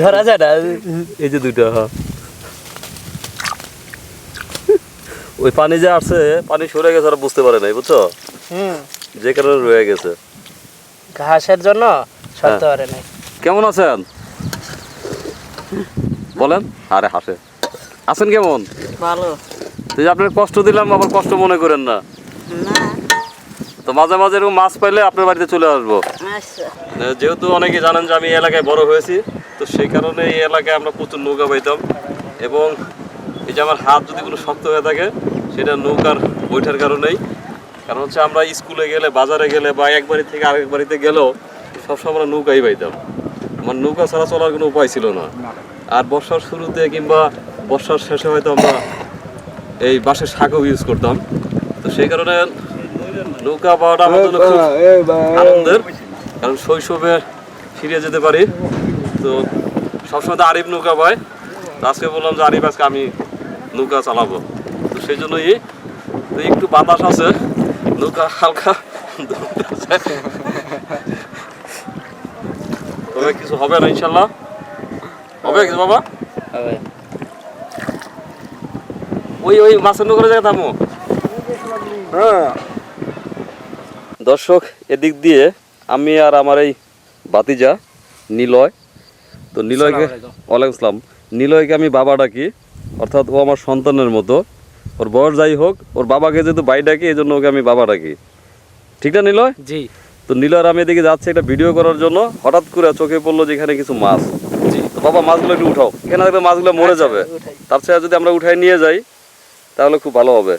ধরা যায় না। এই যে হ্যাঁ ওই পানি যে আসছে পানি সরে গেছে আর বুঝতে পারে নাই বুঝছ? যে কারণে রয়ে গেছে। ঘাসের জন্য সরতে পারে নাই। কেমন আছেন? বলেন। আরে হাসে। আছেন কেমন? ভালো। আপনার কষ্ট দিলাম আবার কষ্ট মনে করেন না। না। তো মাঝে মাঝে এরকম মাছ পাইলে আপনার বাড়িতে চলে আসব। আচ্ছা। যেহেতু অনেকে জানেন যে আমি এই এলাকায় বড় হয়েছি তো সেই কারণে এই এলাকায় আমরা প্রচুর নৌকা পাইতাম এবং এই যে আমার হাত যদি কোনো শক্ত হয়ে থাকে সেটা নৌকার বৈঠার কারণেই। কারণ হচ্ছে আমরা স্কুলে গেলে বাজারে গেলে বা এক বাড়ি থেকে আরেক বাড়িতে গেলেও সবসময় আমরা নৌকাই পাইতাম। আমার নৌকা ছাড়া চলার কোনো উপায় ছিল না। আর বর্ষার শুরুতে কিংবা বর্ষার শেষে হয়তো আমরা এই বাঁশের শাকও ইউজ করতাম। তো সেই কারণে নৌকা পাওয়াটা আমার জন্য খুব আনন্দের কারণ শৈশবে ফিরে যেতে পারি। তো সবসময় তো আরিফ নৌকা পায়। তো আজকে বললাম যে আরিফ আজকে আমি নৌকা চালাবো। তো সেই জন্যই তো একটু বাতাস আছে। নৌকা হালকা তবে কিছু হবে না ইনশাল্লাহ। হবে কিছু বাবা? হবে। ওই ওই মাছের নৌকার জায়গা থামো। দর্শক এদিক দিয়ে আমি আর আমার এই বাতিজা নিলয়। তো নিলয়কে ওয়ালাইকুম আসসালাম। নিলয়কে আমি বাবা ডাকি অর্থাৎ ও আমার সন্তানের মতো। ওর বয়স যাই হোক ওর বাবাকে যেহেতু বাই ডাকি এই জন্য ওকে আমি বাবা ডাকি। ঠিক না নিলয়? জি। তো নিলয় আমি এদিকে যাচ্ছি একটা ভিডিও করার জন্য। হঠাৎ করে চোখে পড়ল যে এখানে কিছু মাছ। তো বাবা মাছগুলো একটু উঠাও। এখানে দেখবে মাছগুলো মরে যাবে। তার চেয়ে যদি আমরা উঠাই নিয়ে যাই তাহলে খুব ভালো হবে।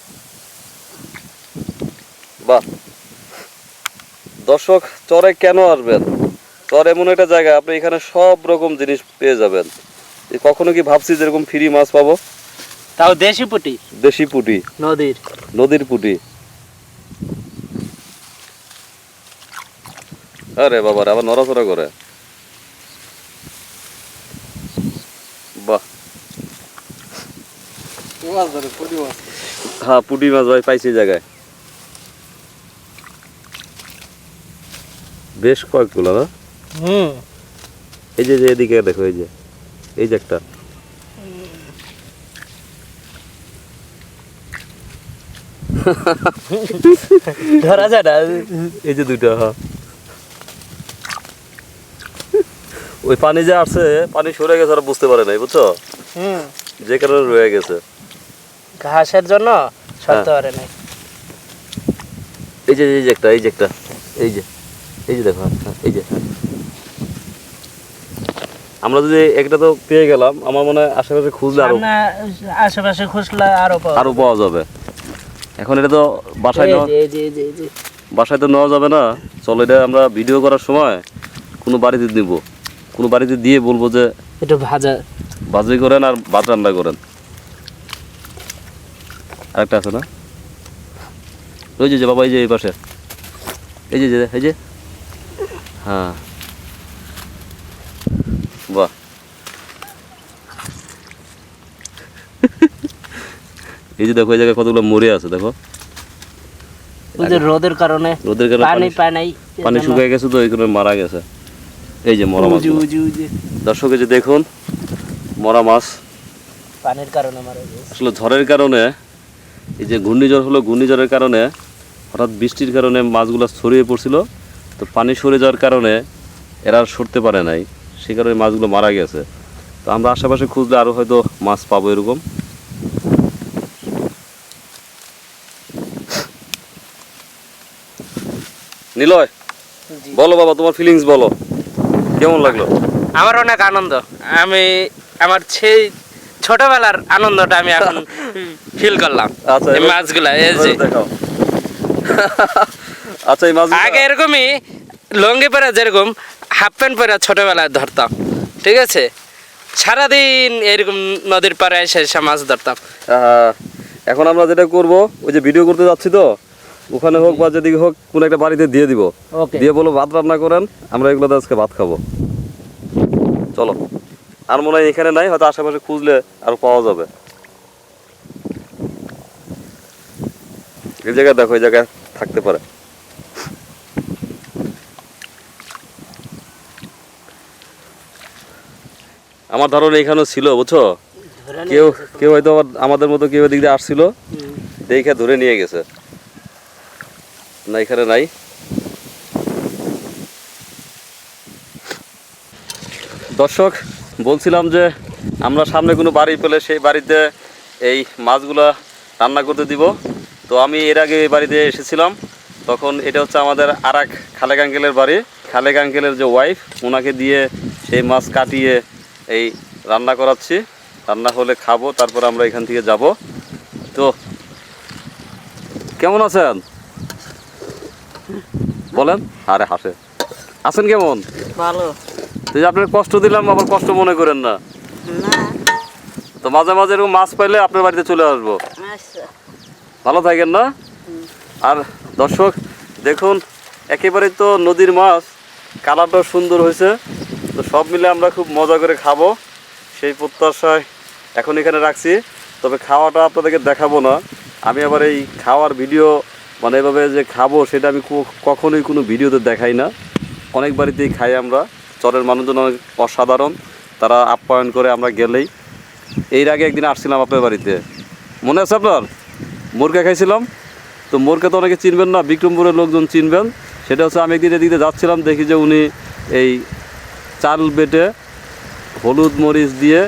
বাহ। দর্শক চরে কেন আসবেন? চর এমন একটা জায়গা আপনি এখানে সব রকম জিনিস পেয়ে যাবেন। কখনো কি ভাবছি যেরকম ফ্রি মাছ পাবো? তাও দেশি পুটি? দেশি পুটি। নদীর। নদীর পুটি। আরে বাবা রে, আবার নড়াচড়া করে। বাহ। হ্যাঁ পুটি মাছ ভাই পাইছি জায়গায়। বেশ কয়েকগুলো না? হুম। এই যে যে এদিকে দেখো এই যে এই যে একটা। ধরা যায় না। এই যে দুইটা হ্যাঁ। ওই পানি যে আসছে পানি সরে গেছে আর বুঝতে পারে নাই বুঝছ? হুম। যে কারণে রয়ে গেছে। ঘাসের জন্য সরতে পারে নাই। এই যে এই যে একটা এই যে একটা এই যে। এই যে দেখো হ্যাঁ, এই যে। আমরা যদি একটা তো পেয়ে গেলাম আমার মনে হয় আশেপাশে খুঁজলে আরও আশেপাশে খুঁজলে আরও আরও পাওয়া যাবে। এখন এটা তো বাসায়। বাসায় তো নেওয়া যাবে না। চলো এটা আমরা ভিডিও করার সময় কোনো বাড়িতে দিব কোনো বাড়িতে দিয়ে বলব যে একটু ভাজা। বাজি করেন আর ভাত রান্না করেন। আরেকটা আছে না? ওই যে বাবা এই যে এই পাশে। এই যে এই যে। হ্যাঁ। বাহ। এই যে দেখো এই জায়গায় কতগুলো মরে আছে দেখো। রোদের কারণে রোদের কারণে পানি পানি- পানি শুকিয়ে গেছে তো এই কারণে মারা গেছে। এই যে মরা মাছ। দর্শক যে দেখুন মরা মাছ। পানির কারণে মারা গেছে। আসলে ঝড়ের কারণে এই যে ঘূর্ণিঝড় হলো ঘূর্ণিঝড়ের কারণে হঠাৎ বৃষ্টির কারণে মাছগুলো ছড়িয়ে পড়ছিল। তো পানি সরে যাওয়ার কারণে এরা আর সরতে পারে নাই সে কারণে মাছগুলো মারা গেছে। তো আমরা আশেপাশে খুঁজলে আরও হয়তো মাছ পাবো এরকম। নিলয় বলো বাবা তোমার ফিলিংস বলো। কেমন লাগল? আমার অনেক আনন্দ। আমি আমার সেই ছোটবেলার আনন্দটা আমি এখন ফিল করলাম। আচ্ছা, মাছগুলা এই যে আচ্ছা এই মাছ আগে এরকমই লঙ্গি পরে যেরকম হাফ প্যান্ট পরে ছোটবেলায় ধরতাম ঠিক আছে? সারাদিন এরকম নদীর পাড়ে এসে এসে মাছ ধরতাম। এখন আমরা যেটা করব ওই যে ভিডিও করতে যাচ্ছি তো ওখানে হোক বা যেদিকে হোক কোনো একটা বাড়িতে দিয়ে দিব। দিয়ে বলো ভাত রান্না করেন আমরা এগুলোতে আজকে ভাত খাব। চলো আর মনে হয় এখানে নাই হয়তো আশেপাশে খুঁজলে আর পাওয়া যাবে। এই জায়গায় দেখো এই জায়গায় থাকতে পারে। আমার ধারণা এখানেও ছিল বুঝছ? কেউ কেউ হয়তো আবার আমাদের মতো কেউ এদিক দিয়ে আসছিল দেখে ধরে নিয়ে গেছে। না এখানে নাই। দর্শক বলছিলাম যে আমরা সামনে কোনো বাড়ি পেলে সেই বাড়িতে এই মাছগুলা রান্না করতে দিব। তো আমি এর আগে এই বাড়িতে এসেছিলাম। তখন এটা হচ্ছে আমাদের আর এক খালেক আঙ্কেলের বাড়ি। খালেক আঙ্কেলের যে ওয়াইফ ওনাকে দিয়ে সেই মাছ কাটিয়ে এই রান্না করাচ্ছি। রান্না হলে খাব তারপর আমরা এখান থেকে যাব। তো কেমন আছেন? বলেন। আরে হাসে। আছেন কেমন? ভালো। তো যে আপনার কষ্ট দিলাম আবার কষ্ট মনে করেন না। না। তো মাঝে মাঝে এরকম মাছ পাইলে আপনার বাড়িতে চলে আসব। আচ্ছা। ভালো থাকেন না? আর দর্শক দেখুন একেবারে তো নদীর মাছ। কালারটাও সুন্দর হয়েছে। তো সব মিলে আমরা খুব মজা করে খাব। সেই প্রত্যাশায় এখন এখানে রাখছি। তবে খাওয়াটা আপনাদেরকে দেখাবো না। আমি আবার এই খাওয়ার ভিডিও মানে এভাবে যে খাব, সেটা আমি কখনোই কোনো ভিডিওতে দেখাই না। অনেক বাড়িতেই খাই আমরা। চরের মানুষজন অনেক অসাধারণ। তারা আপ্যায়ন করে আমরা গেলেই। এর আগে একদিন আসছিলাম আপনার বাড়িতে। মনে আছে আপনার? মুরগা খাইছিলাম। তো মুরগা তো অনেকে চিনবেন না, বিক্রমপুরের লোকজন চিনবেন। সেটা হচ্ছে আমি একদিন এদিকে যাচ্ছিলাম, দেখি যে উনি এই চাল বেটে হলুদ মরিচ দিয়ে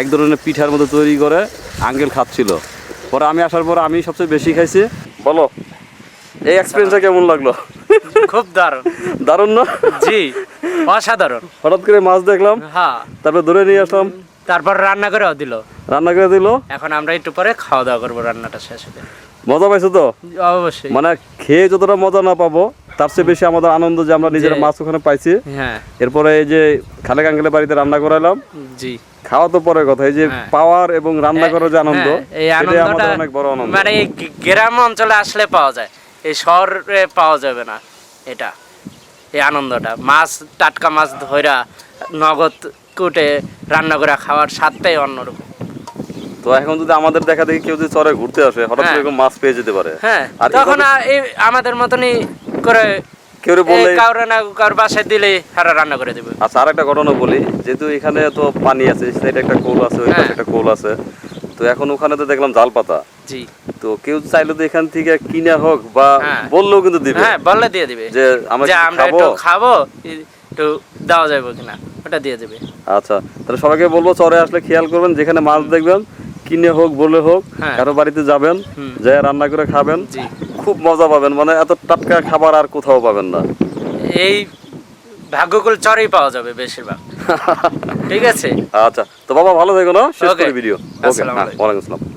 এক ধরনের পিঠার মতো তৈরি করে আঙ্কেল খাচ্ছিল। পরে আমি আসার পর আমি সবচেয়ে বেশি খাইছি। বলো এই এক্সপিরিয়েন্সটা কেমন লাগল? খুব দারুণ। দারুণ না? জি অসাধারণ। হঠাৎ করে মাছ দেখলাম। হ্যাঁ। তারপরে ধরে নিয়ে আসলাম। তারপর রান্না করেও দিল। রান্না করে দিল। এখন আমরা একটু পরে খাওয়া দাওয়া করব রান্নাটা শেষ হলে মজা পাইছো তো? অবশ্যই। মানে খেয়ে যতটা মজা না পাবো তার চেয়ে বেশি আমাদের আনন্দ যে আমরা নিজেরা মাছ ওখানে পাইছি। হ্যাঁ। এরপরে এই যে খালেক আঙ্কেলের বাড়িতে রান্না করালাম জি। খাওয়া তো পরে কথা এই যে হ্যাঁ। পাওয়ার এবং রান্না করার যে আনন্দ হ্যাঁ, এই আনন্দটা আমাদের অনেক বড় আনন্দ। মানে গ্রাম অঞ্চলে আসলে পাওয়া যায় এই শহরে পাওয়া যাবে না এটা এই আনন্দটা। মাছ টাটকা মাছ ধইরা নগদ কুটে রান্না করে খাওয়ার স্বাদটাই অন্যরকম। তো এখন যদি আমাদের দেখা দেখি কেউ যদি চরে ঘুরতে আসে হঠাৎ করে হ্যাঁ। এরকম মাছ পেয়ে যেতে পারে। হ্যাঁ তখন এই আমাদের মতনই করে কেউ বললে কাউরে না কারোর বাসায় দিলে হারা রান্না করে দেবে। আচ্ছা আর একটা ঘটনা বলি যেহেতু এখানে তো পানি আছে সেটা একটা কোল আছে ওই পাশে। একটা কোল আছে তো এখন ওখানে তো দেখলাম জাল পাতা। জি। তো কেউ চাইলে তো এখান থেকে কিনে হোক বা। বললেও কিন্তু দিবে। হ্যাঁ বললে দিয়ে দিবে। যে আমরা যে কি আমরা খাব একটু খাব? একটু দেওয়া যাবে কিনা ওটা দিয়ে দেবে। তাহলে সবাইকে বলব চরে আসলে খেয়াল করবেন যেখানে মাছ দেখবেন কিনে হোক বলে হোক হ্যাঁ। কারও বাড়িতে যাবেন যে রান্না করে খাবেন। খুব মজা পাবেন মানে এত টাটকা খাবার আর কোথাও পাবেন না এই ভাগ্যকুল চরেই পাওয়া যাবে বেশিরভাগ ঠিক আছে আচ্ছা তো বাবা ভালো থেকো না শেষ. করি ভিডিও ওকে হ্যাঁ। ওয়ালাইকুম আসসালাম